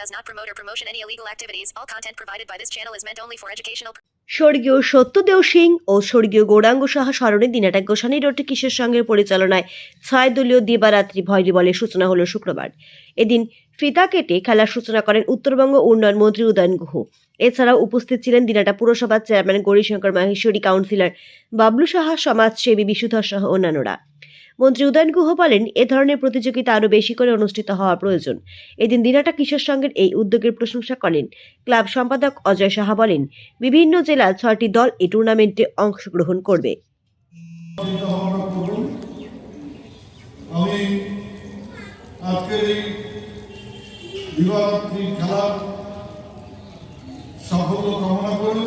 not promote or promotion any illegal activities. All content provided by this channel is meant only for educational স্বর্গীয় সত্যদেও সিং ও স্বর্গীয় গৌরাঙ্গ সাহা স্মরণে দিনাটা গোসানি রোডে কিশোর সংঘের পরিচালনায় ছয় দলীয় দিবারাত্রি ভৈরী বলে সূচনা হলো শুক্রবার। এদিন ফিতা কেটে খেলার সূচনা করেন উত্তরবঙ্গ উন্নয়ন মন্ত্রী উদয়ন গুহ। এছাড়াও উপস্থিত ছিলেন দিনাটা পুরসভার চেয়ারম্যান গৌরীশঙ্কর মাহেশ্বরী কাউন্সিলর বাবলু সাহা, সমাজসেবী বিশুধর সহ অন্যান্যরা। মন্ত্রী উদয়ন গুহ বলেন, এ ধরনের প্রতিযোগিতা আরও বেশি করে অনুষ্ঠিত হওয়া প্রয়োজন। এদিন দিনাটা কিশোর সংঘের এই উদ্যোগের প্রশংসা করেন। ক্লাব সম্পাদক অজয় সাহা বলেন, বিভিন্ন জেলার ছয়টি দল এই টুর্নামেন্টে অংশগ্রহণ করবে। করুন আমি আজকের এই দিবারাত্রি খেলার সাফল্য কামনা করে।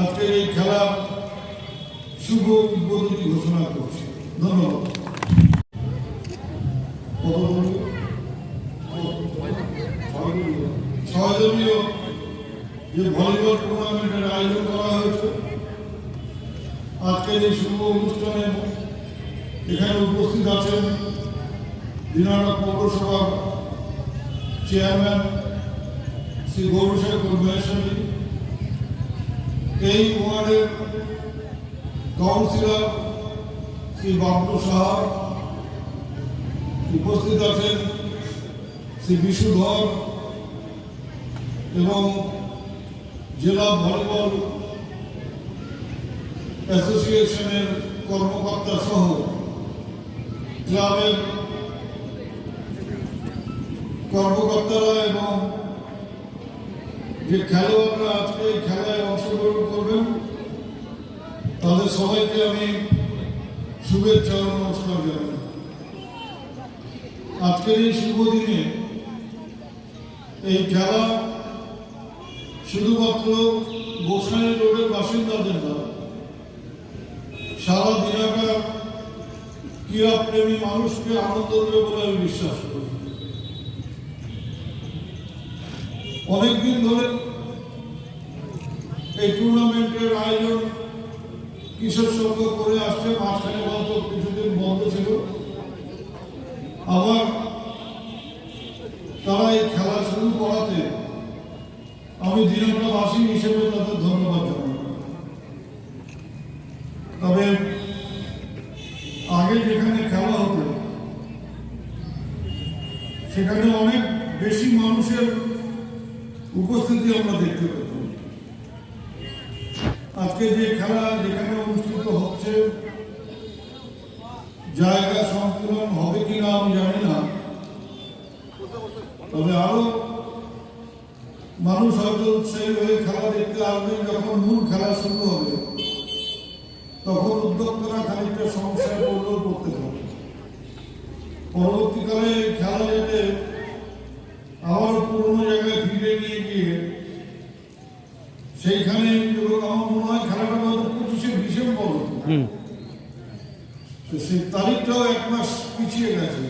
আজকের এই খেলার শুভ উদ্বোধনী ঘোষণা করছি। ধন্যবাদ। যে আয়োজন করা হয়েছে, আজকের শুভ অনুষ্ঠানে এখানে উপস্থিত আছেন চেয়ারম্যান শ্রী এই ওয়ার্ডের কাউন্সিলর শ্রী বাবলু সাহা উপস্থিত আছেন শ্রী বিশুধর এবং জেলা ভলিবল অ্যাসোসিয়েশনের কর্মকর্তা সহ ক্লাবের কর্মকর্তারা এবং যে খেলোয়াড়রা আজকে এই খেলায় অংশগ্রহণ করবেন তাদের সবাইকে আমি শুভেচ্ছা ও নমস্কার জানাই। আজকের এই শুভ দিনে এই খেলা শুধুমাত্র গোসাই রোডের বাসিন্দাদের নয়, সারা দিনাকার ক্রীড়াপ্রেমী মানুষকে আনন্দ দেবে বলে আমি বিশ্বাস করি। অনেকদিন ধরে এই টুর্নামেন্টের আয়োজন কিশোর সংঘ করে আসছে মাঝখানে হয়তো কিছুদিন বন্ধ ছিল। আবার তারা এই খেলা শুরু করাতে আমি দিনটাবাসী হিসেবে তাদের ধন্যবাদ জানাই। তবে আগে যেখানে খেলা হতো, সেখানে অনেক বেশি মানুষের উপস্থিতি আমরা দেখতে পেতাম। আজকে যে খেলা যেখানে অনুষ্ঠিত হচ্ছে, জায়গা সংকুলন হবে কিনা আমি জানি না। তবে আরও মানুষ হয়তো উৎসাহী হয়ে খেলা দেখতে আসবেন যখন মূল খেলা শুরু হবে। তখন উদ্যোক্তারা খানিকটা সমস্যায় পড়লেও পড়তে পারে পরবর্তীকালে খেলা যাতে আবার পুরোনো জায়গায় ফিরে নিয়ে গিয়ে সেইখানে সেই তারিখটাও এক মাস পিছিয়ে গেছে।